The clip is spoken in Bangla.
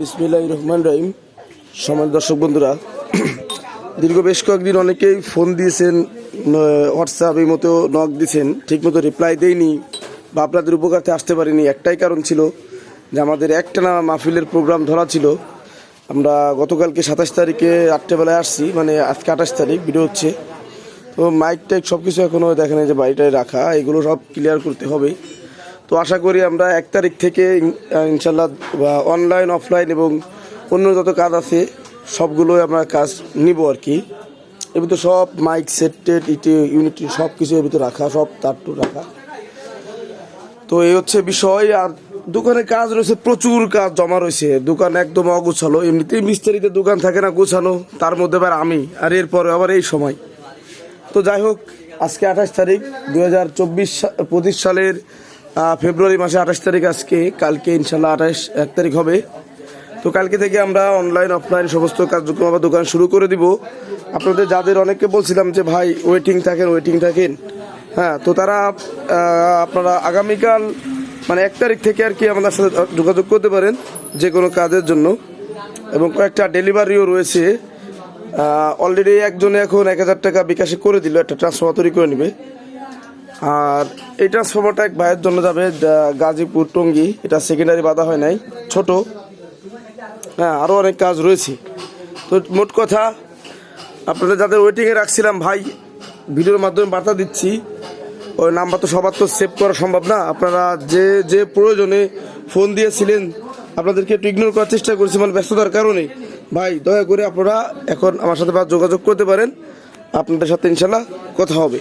বিসমিল্লাহ রহমান রহিম। সমাজ দর্শক বন্ধুরা, দীর্ঘ বেশ কয়েকদিন অনেকেই ফোন দিয়েছেন হোয়াটসঅ্যাপ এই মতো নক দিয়েছেন ঠিক মতো রিপ্লাই দেয়নি বা আপনাদের উপকারতে আসতে পারিনি। একটাই কারণ ছিল যে আমাদের একটানা মাহফিলের প্রোগ্রাম ধরা ছিল। আমরা গতকালকে সাতাশ তারিখে আটটা বেলায় আসছি মানে আজকে আঠাশ তারিখ ভিডিও হচ্ছে। তো মাইক টাইক সব কিছু এখনও দেখেন যে বাড়িটায় রাখা, এগুলো সব ক্লিয়ার করতে হবে। তো আশা করি আমরা এক তারিখ থেকে ইনশাল্লাহ অনলাইন অফলাইন এবং অন্য যত কাজ আছে, সবগুলোই আমরা কাজ নিব আর কি। এর ভিতরে সব মাইক সেট টেট ইটি ইউনিটি সব কিছু এর ভিতরে রাখা, সব তার টুর রাখা। তো এই হচ্ছে বিষয়, আর দোকানে কাজ রয়েছে, প্রচুর কাজ জমা রয়েছে। দোকান একদম অগুছালো, এমনিতেই মিস্ত্রিতে দোকান থাকে না গুছানো, তার মধ্যে আবার আমি, আর এরপরে আবার এই সময়। তো যাই হোক, আজকে আঠাশ তারিখ দু হাজার চব্বিশ পঁচিশ সালের ফেব্রুয়ারি মাসে আঠাশ তারিখ আজকে, কালকে ইনশাল্লাহ আঠাশ, এক তারিখ হবে। তো কালকে থেকে আমরা অনলাইন অফলাইন সমস্ত কার্যক্রম আবার দোকান শুরু করে দিব। আপনাদের যাদের, অনেককে বলছিলাম যে, ভাই ওয়েটিং থাকেন ওয়েটিং থাকেন। হ্যাঁ তো তারা আপনারা আগামীকাল মানে এক তারিখ থেকে আর কি আমাদের সাথে যোগাযোগ করতে পারেন যে কোনো কাজের জন্য। এবং কয়েকটা ডেলিভারিও রয়েছে। অলরেডি একজনে এখন এক হাজার টাকা বিকাশে করে দিল, একটা ট্রান্সফর্মার তৈরি করে নেবে। আর এই ট্রান্সফর্মারটা এক ভাইয়ের জন্য যাবে গাজীপুর টঙ্গি। এটা সেকেন্ডারি বাধা হয় নাই, ছোট। হ্যাঁ আরও অনেক কাজ রয়েছে। তো মোট কথা, আপনাদের যাদের ওয়েটিংয়ে রাখছিলাম, ভাই, ভিডিওর মাধ্যমে বার্তা দিচ্ছি, ওই নাম্বার তো সবার তো সেভ করা সম্ভব না। আপনারা যে যে প্রয়োজনে ফোন দিয়েছিলেন, আপনাদেরকে একটু ইগনোর করার চেষ্টা করেছি মানে ব্যস্ততার কারণে। ভাই, দয়া করে আপনারা এখন আমার সাথে যোগাযোগ করতে পারেন। আপনাদের সাথে ইনশাল্লাহ কথা হবে।